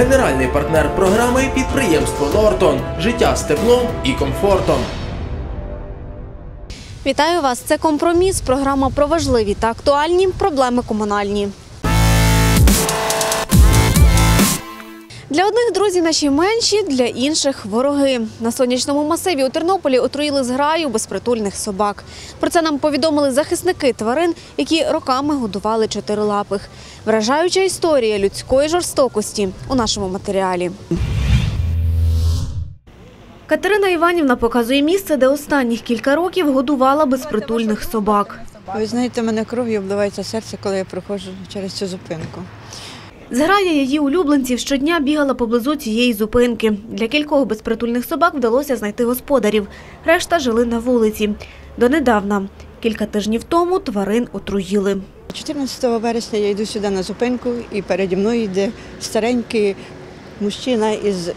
Генеральний партнер програми підприємство Нортон. Життя з теплом і комфортом. Вітаю вас! Це компроміс. Програма про важливі та актуальні проблеми комунальні. Для одних друзі наші менші, для інших вороги. На сонячному масиві у Тернополі отруїли зграю безпритульних собак. Про це нам повідомили захисники тварин, які роками годували чотирилапих. Вражаюча історія людської жорстокості у нашому матеріалі. Катерина Іванівна показує місце, де останніх кілька років годувала безпритульних собак. Ви знаєте, мене кров'ю обливається серце, коли я проходжу через цю зупинку. Зграя її улюбленців щодня бігала поблизу цієї зупинки. Для кількох безпритульних собак вдалося знайти господарів. Решта жили на вулиці. Донедавна. Кілька тижнів тому тварин отруїли. 14 вересня я йду сюди на зупинку, і переді мною йде старенький мужчина із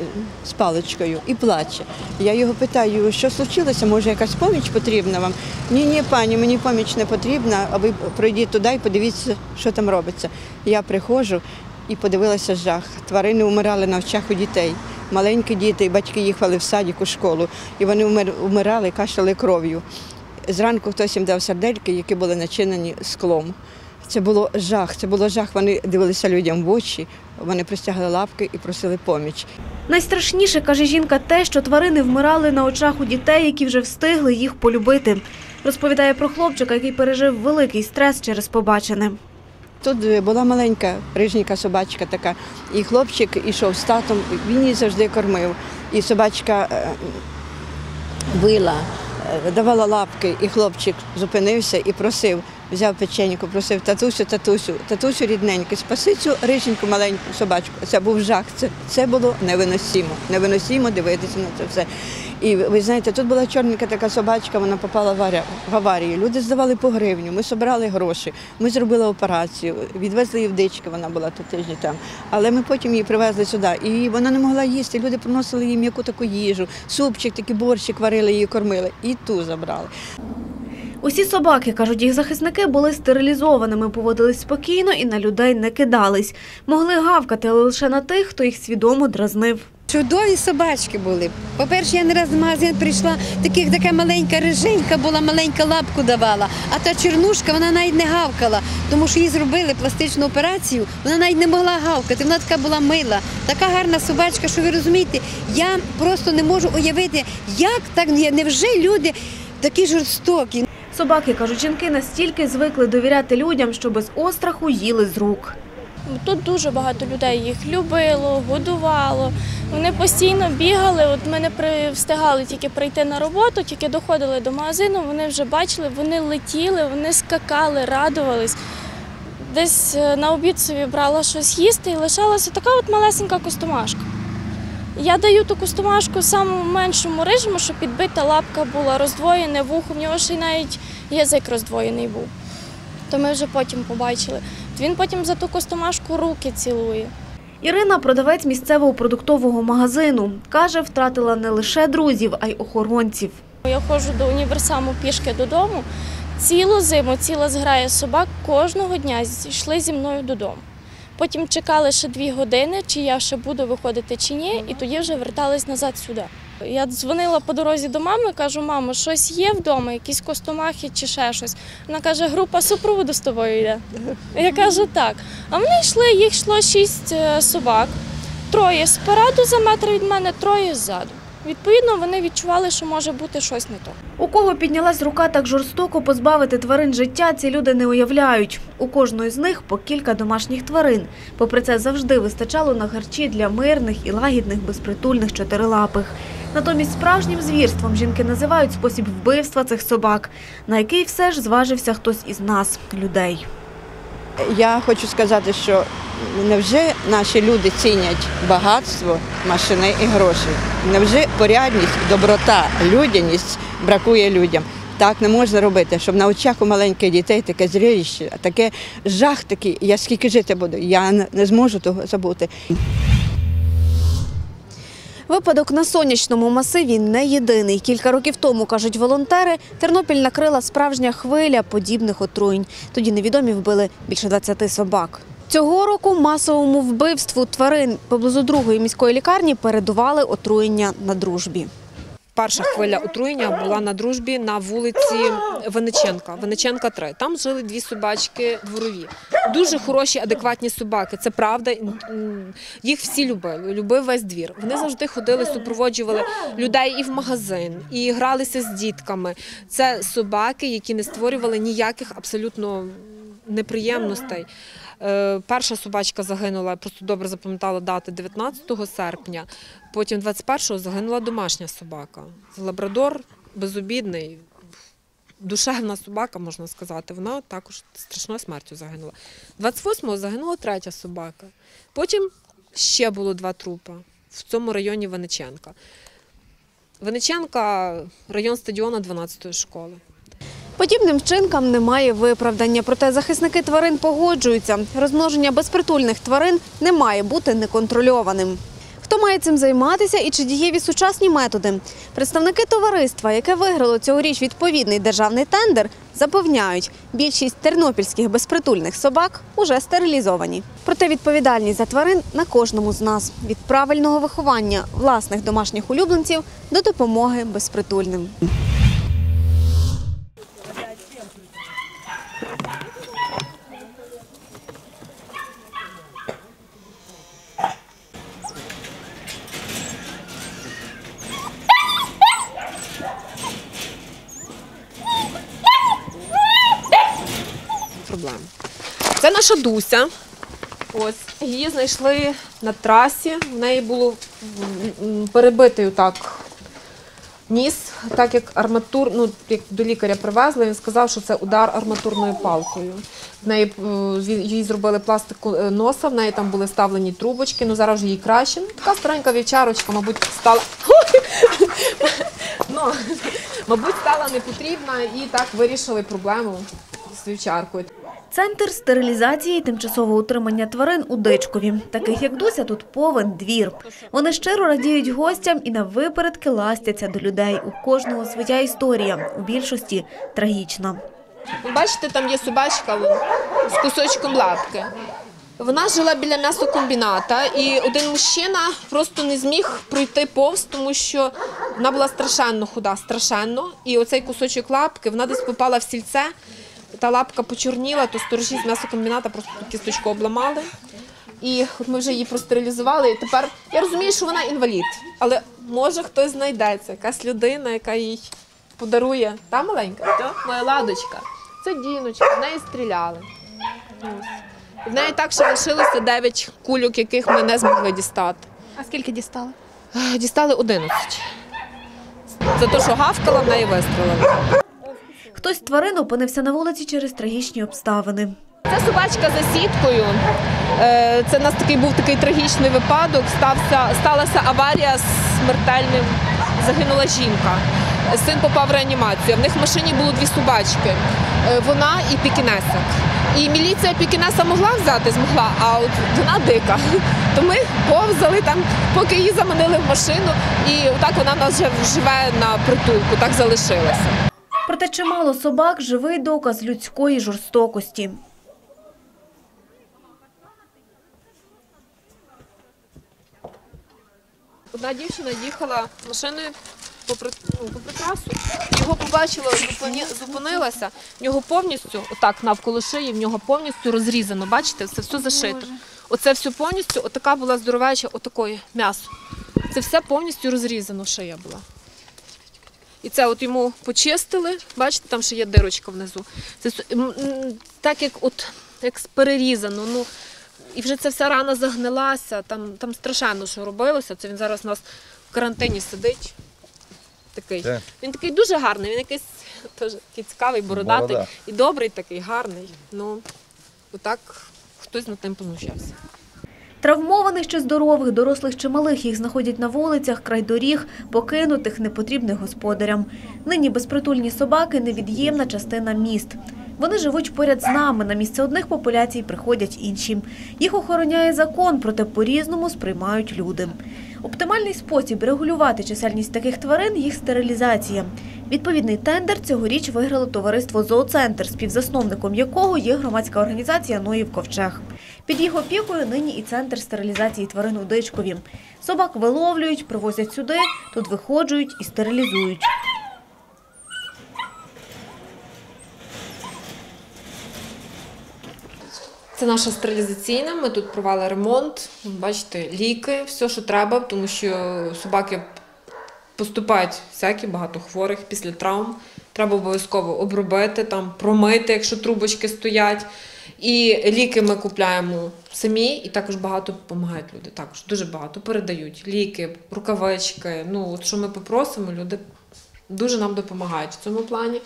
з паличкою і плаче. Я його питаю, що случилося, може якась поміч потрібна вам? Ні, ні, пані, мені поміч не потрібна, а ви пройдіть туди і подивіться, що там робиться. Я приходжу і подивилася жах. Тварини вмирали на очах у дітей. Маленькі діти, батьки їхали в садик у школу, і вони вмир- вмирали, кашляли кров'ю. Зранку хтось їм дав сердельки, які були начинені склом. Це було жах, це було жах. Вони дивилися людям в очі, вони простягали лапки і просили поміч. Найстрашніше, каже жінка, те, що тварини вмирали на очах у дітей, які вже встигли їх полюбити. Розповідає про хлопчика, який пережив великий стрес через побачене. Тут е, була маленька рижненька собачка така, і хлопчик ішов з татом, він її завжди кормив. І собачка е, била, е, давала лапки, і хлопчик зупинився і просив, взяв печеньку, просив татусю, татусю, татусю рідненький, спаси цю рижненьку маленьку собачку. Це був жах. Це, це було невиносимо. Невиносимо дивитися на це все. І ви знаєте, тут була чорненька така собачка, вона попала в аварію. Люди здавали по гривню, ми збирали гроші, ми зробили операцію, відвезли її в дички, вона була тут тижні там. Але ми потім її привезли сюди. І вона не могла їсти. Люди приносили їй м'яку таку їжу, супчик, такий борщик варили, її кормили. І ту забрали. Усі собаки, кажуть їх захисники, були стерилізованими, поводились спокійно і на людей не кидались. Могли гавкати, але лише на тих, хто їх свідомо дразнив. Чудові собачки були. По-перше, я не раз в магазин прийшла, таких така маленька риженька була, маленька лапку давала. А та чорнушка вона навіть не гавкала, тому що їй зробили пластичну операцію, вона навіть не могла гавкати. Вона така була мила, така гарна собачка, що ви розумієте, я просто не можу уявити, як так невже люди такі жорстокі. Собаки, кажуть жінки, настільки звикли довіряти людям, що без остраху їли з рук. Тут дуже багато людей їх любило, годувало. Вони постійно бігали. От ми не встигали тільки прийти на роботу, тільки доходили до магазину. Вони вже бачили, вони летіли, вони скакали, радувались. Десь е, на обід собі брала щось їсти і лишалася така от малесенька костомашка. Я даю ту костомашку самому меншому рижому, щоб підбита лапка була, роздвоєне вухо, в нього ще й навіть язик роздвоєний був. То ми вже потім побачили. Він потім за ту костомашку руки цілує. Ірина, продавець місцевого продуктового магазину, каже, втратила не лише друзів, а й охоронців. Я ходжу до універсаму пішки додому. Цілу зиму, ціла зграя собак кожного дня йшли зі мною додому. Потім чекали ще дві години, чи я ще буду виходити чи ні, і тоді вже вертались назад сюди. Я дзвонила по дорозі до мами, кажу, мамо, щось є вдома, якісь костомахи чи ще щось. Вона каже, група супроводу з тобою йде. Я кажу, так. А вони йшли, їх йшло шість е, собак, троє спереду за метр від мене, троє ззаду. Відповідно, вони відчували, що може бути щось не то. У кого піднялась рука так жорстоко позбавити тварин життя, ці люди не уявляють. У кожної з них по кілька домашніх тварин. Попри це завжди вистачало на харчі для мирних і лагідних безпритульних чотирилапих. Натомість справжнім звірством жінки називають спосіб вбивства цих собак, на який все ж зважився хтось із нас, людей. Я хочу сказати, що невже наші люди цінять багатство, машини і гроші? Невже порядність, доброта, людяність бракує людям? Так не можна робити, щоб на очах у маленьких дітей таке зрелище, таке жах такий. Я скільки жити буду, я не- не зможу того забути. Випадок на сонячному масиві не єдиний. Кілька років тому, кажуть волонтери, Тернопіль накрила справжня хвиля подібних отруєнь. Тоді невідомі вбили більше 20 собак. Цього року масовому вбивству тварин поблизу другої міської лікарні передували отруєння на дружбі. Перша хвиля отруєння була на дружбі на вулиці Вениченка. Вениченка 3. Там жили дві собачки дворові. Дуже хороші, адекватні собаки. Це правда. Їх всі любили. Любив весь двір. Вони завжди ходили, супроводжували людей і в магазин, і гралися з дітками. Це собаки, які не створювали ніяких абсолютно неприємностей. Е, Перша собачка загинула, просто добре запам'ятала дати 19 серпня. Потім 21-го загинула домашня собака. Лабрадор безобідний, душевна собака, можна сказати. Вона також страшною смертю загинула. 28-го загинула третя собака. Потім ще було два трупи в цьому районі Вениченка. Вениченка район стадіону 12-ї школи. Подібним вчинкам немає виправдання, проте захисники тварин погоджуються. Розмноження безпритульних тварин не має бути неконтрольованим. Хто має цим займатися і чи дієві сучасні методи? Представники товариства, яке виграло цьогоріч відповідний державний тендер, запевняють, більшість тернопільських безпритульних собак уже стерилізовані. Проте відповідальність за тварин на кожному з нас від правильного виховання власних домашніх улюбленців до допомоги безпритульним. проблем. Це наша Дуся. Ось її знайшли на трасі. В неї було перебитий так ніс, так як арматур, ну як до лікаря привезли, він сказав, що це удар арматурною палкою. В неї е, їй зробили пластику е, носа, в неї там були вставлені трубочки. Ну зараз їй краще. Ну, така старенька вівчарочка, мабуть, стала. ну, мабуть, стала непотрібна і так вирішили проблему з вівчаркою. Центр стерилізації тимчасового утримання тварин у Дичкові. Таких як Дуся тут повен двір. Вони щиро радіють гостям і на випередки ластяться до людей. У кожного своя історія, у більшості трагічна. Бачите, там є собачка з кусочком лапки. Вона жила біля м'ясокомбіната, і один мужчина просто не зміг пройти повз, тому що вона була страшенно худа, страшенно. І оцей кусочок лапки, вона десь попала в сільце, та лапка почорніла, то сторожі з м'ясокомбіната просто ту кісточку обламали. І от ми вже її простерилізували. І тепер я розумію, що вона інвалід, але може хтось знайдеться, якась людина, яка їй подарує. Та маленька, то моя ладочка. Це діночка, в неї стріляли. Ось. В неї так ще лишилося 9 кульок, яких ми не змогли дістати. А скільки дістали? Дістали 11. За те, що гавкала, в неї вистрелили. Хтось з тварин опинився на вулиці через трагічні обставини. Це собачка за сіткою. Е, Це у нас такий був такий трагічний випадок. Стався, сталася аварія з смертельним. Загинула жінка. Син попав в реанімацію. В них в машині було дві собачки. Е, Вона і пікінесик. І міліція пікінеса могла взяти, змогла, а от вона дика. То ми повзали там, поки її заманили в машину, і отак вона нас вже живе на притулку, так залишилася. Проте чимало собак – живий доказ людської жорстокості. Одна дівчина їхала машиною попри, ну, попри трасу, його побачила, зупині, зупинилася. В нього повністю, отак навколо шиї, в нього повністю розрізано. Бачите, це все зашито. Оце все повністю, отака була здоровеча, отакої м'ясо. Це все повністю розрізано, шия була. І це от йому почистили, бачите, там ще є дирочка внизу. Це так як от як перерізано. Ну, і вже ця вся рана загнилася, там, там страшенно, що робилося. Це він зараз у нас в карантині сидить. Такий. Так. Він такий дуже гарний, він якийсь теж такий цікавий, бородатий Борода. і добрий такий, гарний. Ну, отак хтось над тим понущався. Травмованих чи здорових, дорослих чи малих їх знаходять на вулицях, край доріг, покинутих, непотрібних господарям. Нині безпритульні собаки – невід'ємна частина міст. Вони живуть поряд з нами, на місце одних популяцій приходять інші. Їх охороняє закон, проте по-різному сприймають люди. Оптимальний спосіб регулювати чисельність таких тварин – їх стерилізація. Відповідний тендер цьогоріч виграло товариство «Зооцентр», співзасновником якого є громадська організація «Ноїв Ковчег». Під їх опікою нині і центр стерилізації тварин у Дичкові. Собак виловлюють, привозять сюди, тут виходжують і стерилізують. Це наша стерилізаційна. Ми тут провели ремонт. Бачите, ліки, все, що треба, тому що собаки поступають всякі багато хворих після травм. Треба обов'язково обробити, там, промити, якщо трубочки стоять. І ліки ми купляємо самі, і також багато допомагають люди. Також дуже багато передають ліки, рукавички. Ну, от що ми попросимо, люди дуже нам допомагають в цьому плані.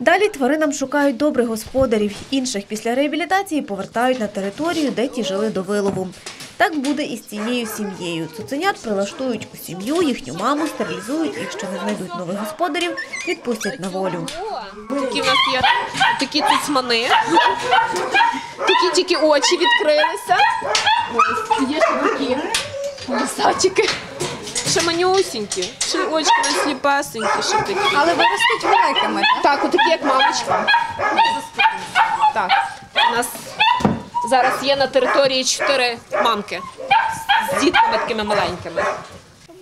Далі тваринам шукають добрих господарів. Інших після реабілітації повертають на територію, де ті жили до вилову. Так буде і з цією сім'єю. Цуценят прилаштують у сім'ю, їхню маму стерилізують, якщо не знайдуть нових господарів, відпустять на волю. Такі в нас є такі цуцмани. Такі тільки очі відкрилися. Ось, є ще такі лисачики. Ще манюсінькі, ще очі на сліпесенькі, ще такі. Але виростуть великими, так? Так, отакі як мамочка. Так, у нас зараз є на території чотири мамки з дітками такими маленькими.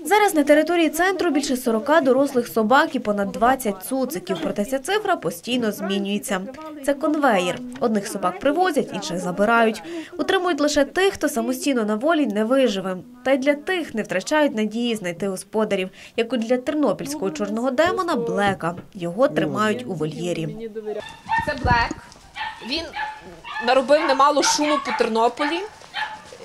Зараз на території центру більше 40 дорослих собак і понад 20 цуциків. Проте ця цифра постійно змінюється. Це конвеєр. Одних собак привозять, інших забирають. Утримують лише тих, хто самостійно на волі не виживе. Та й для тих не втрачають надії знайти господарів, як і для тернопільського чорного демона Блека. Його тримають у вольєрі. Це Блек. Він наробив немало шуму по Тернополі.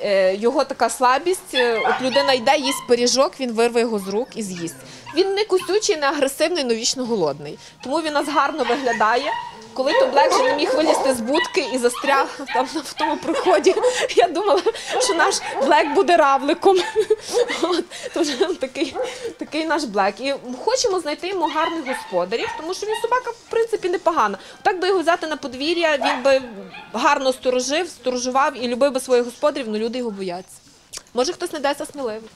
Е, Його така слабість. е, От людина йде, їсть пиріжок, він вирве його з рук і з'їсть. Він не кусючий, не агресивний, но вічно голодний. Тому він нас гарно виглядає. Коли то Блек вже не міг вилізти з будки і застряг там в тому проході, я думала, що наш Блек буде равликом. От, то вже такий, такий наш Блек. І хочемо знайти йому гарних господарів, тому що він собака, в принципі, непогана. Так би його взяти на подвір'я, він би гарно сторожив, сторожував і любив би своїх господарів, але люди його бояться. Може, хтось знайдеться сміливий.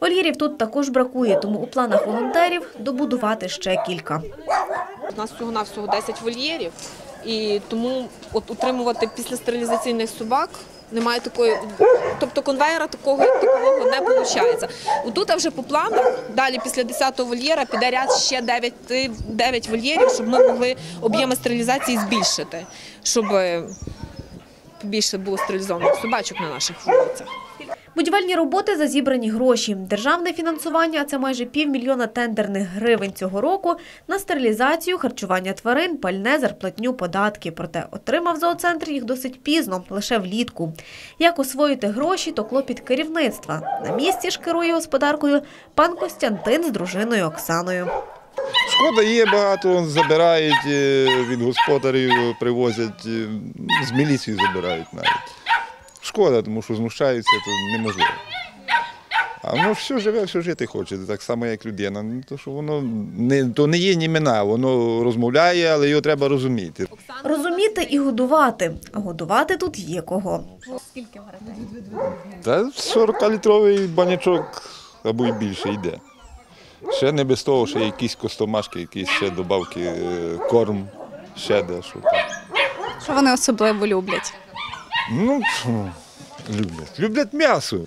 Вольєрів тут також бракує, тому у планах волонтерів добудувати ще кілька. У нас всього навсього 10 вольєрів, і тому от утримувати після стерилізаційних собак немає такої, тобто конвейера такого як такового не виходить. Тут вже по планах далі після 10-го вольєра піде ряд ще 9, 9 вольєрів, щоб ми могли об'єми стерилізації збільшити, щоб більше було стерилізованих собачок на наших вулицях. Будівельні роботи за зібрані гроші. Державне фінансування, а це майже півмільйона тендерних гривень цього року, на стерилізацію, харчування тварин, пальне, зарплатню, податки. Проте отримав зооцентр їх досить пізно, лише влітку. Як освоїти гроші, то клопіт керівництва. На місці ж керує господаркою пан Костянтин з дружиною Оксаною. Шкода є багато, забирають е, від господарів, привозять, е, з міліції забирають навіть. Шкода, тому що знущаються, то неможливо. А воно все живе, все жити хоче, так само, як людина. Ну, То, що воно не, то не є німена, воно розмовляє, але його треба розуміти. Розуміти і годувати. А годувати тут є кого. Та 40-літровий банячок або й більше йде. Ще не без того, ще якісь костомашки, якісь ще добавки, е, корм, ще дещо. там. Що вони особливо люблять? Ну, люблять. Люблять м'ясо.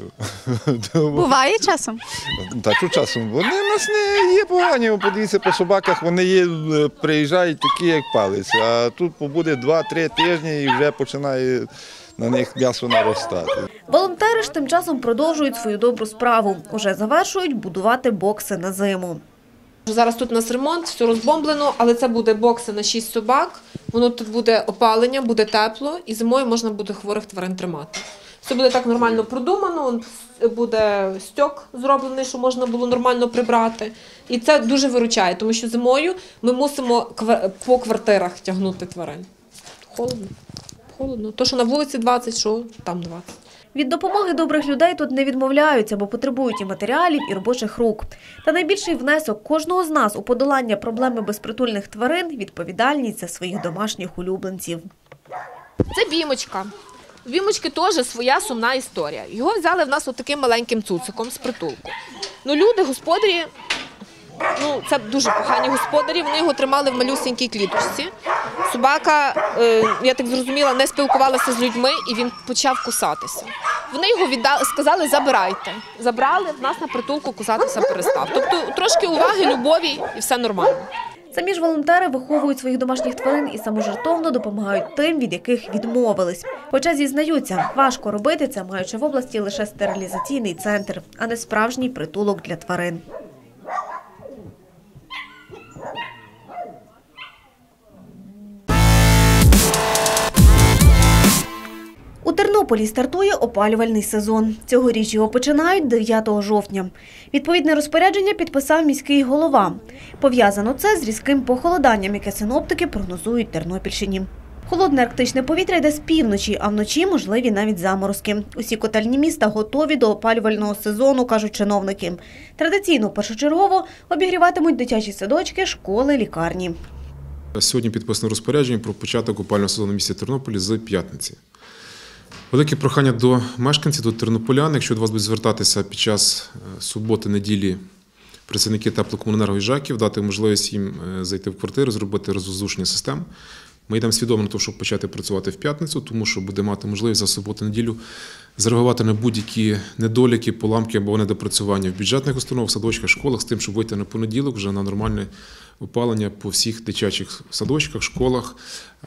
Буває часом? Та що часом? Вони в нас не є погані. Подивіться по собаках, вони є, е, приїжджають такі, як палець. А тут побуде 2-3 тижні і вже починає на них м'ясо наростати. Волонтери ж тим часом продовжують свою добру справу. Уже завершують будувати бокси на зиму. Зараз тут у нас ремонт, все розбомблено, але це буде бокси на 6 собак. Воно тут буде опалення, буде тепло, і зимою можна буде хворих тварин тримати. Все буде так нормально продумано, буде стьок зроблений, щоб можна було нормально прибрати. І це дуже виручає, тому що зимою ми мусимо по квартирах тягнути тварин. Холодно. Холодно. То, що на вулиці 20, що там 20. Від допомоги добрих людей тут не відмовляються, бо потребують і матеріалів, і робочих рук. Та найбільший внесок кожного з нас у подолання проблеми безпритульних тварин – відповідальність за своїх домашніх улюбленців. Це бімочка. У бімочки теж своя сумна історія. Його взяли в нас отаким маленьким цуциком з притулку. Ну, люди, господарі, ну це дуже погані господарі. Вони його тримали в малюсенькій кліточці. Собака, е, я так зрозуміла, не спілкувалася з людьми і він почав кусатися. Вони його віддали, сказали, забирайте. Забрали, в нас на притулку кусатися перестав. Тобто трошки уваги, любові і все нормально. Самі ж волонтери виховують своїх домашніх тварин і саможертовно допомагають тим, від яких відмовились. Хоча зізнаються, важко робити це, маючи в області лише стерилізаційний центр, а не справжній притулок для тварин. Тернополі стартує опалювальний сезон. Цьогоріч його починають 9 жовтня. Відповідне розпорядження підписав міський голова. Пов'язано це з різким похолоданням, яке синоптики прогнозують Тернопільщині. Холодне арктичне повітря йде з півночі, а вночі можливі навіть заморозки. Усі котельні міста готові до опалювального сезону, кажуть чиновники. Традиційно першочергово обігріватимуть дитячі садочки, школи, лікарні. Сьогодні підписано розпорядження про початок опального сезону в місті Тернополі з п'ятниці. Велике прохання до мешканців, до тернополян, якщо до вас будуть звертатися під час е, суботи, неділі працівники теплокомуненерго і ЖЕКів, дати можливість їм е, зайти в квартиру, зробити розвоздушні систем. Ми йдемо свідомо на те, щоб почати працювати в п'ятницю, тому що буде мати можливість за суботу-неділю зреагувати на будь-які недоліки, поламки або недопрацювання в бюджетних установах, садочках, школах з тим, щоб вийти на понеділок вже на нормальне опалення по всіх дитячих садочках, школах,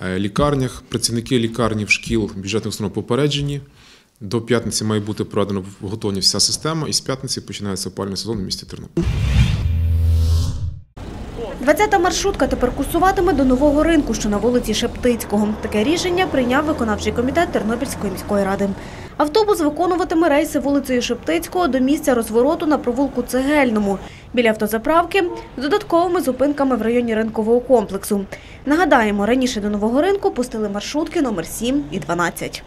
е, лікарнях. Працівники лікарні, шкіл, бюджетних установ попереджені. До п'ятниці має бути проведена в готовність вся система, і з п'ятниці починається опальний сезон в місті Тернопіль. 20-та маршрутка тепер курсуватиме до нового ринку, що на вулиці Шептицького. Таке рішення прийняв виконавчий комітет Тернопільської міської ради. Автобус виконуватиме рейси вулицею Шептицького до місця розвороту на провулку Цегельному біля автозаправки з додатковими зупинками в районі ринкового комплексу. Нагадаємо, раніше до нового ринку пустили маршрутки номер 7 і 12.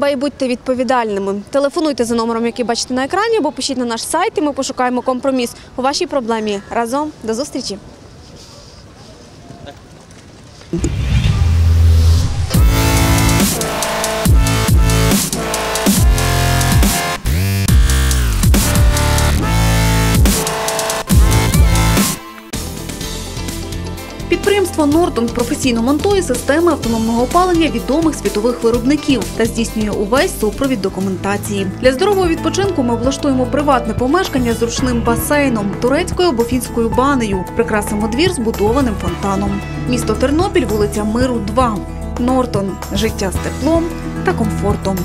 Себе і будьте відповідальними. Телефонуйте за номером, який бачите на екрані, або пишіть на наш сайт, і ми пошукаємо компроміс у вашій проблемі. Разом до зустрічі! Підприємство Нортон професійно монтує системи автономного опалення відомих світових виробників та здійснює увесь супровід документації. Для здорового відпочинку ми облаштуємо приватне помешкання з ручним басейном, турецькою або фінською банею, прикрасимо двір збудованим фонтаном. Місто Тернопіль, вулиця Миру, 2. Нортон життя з теплом та комфортом.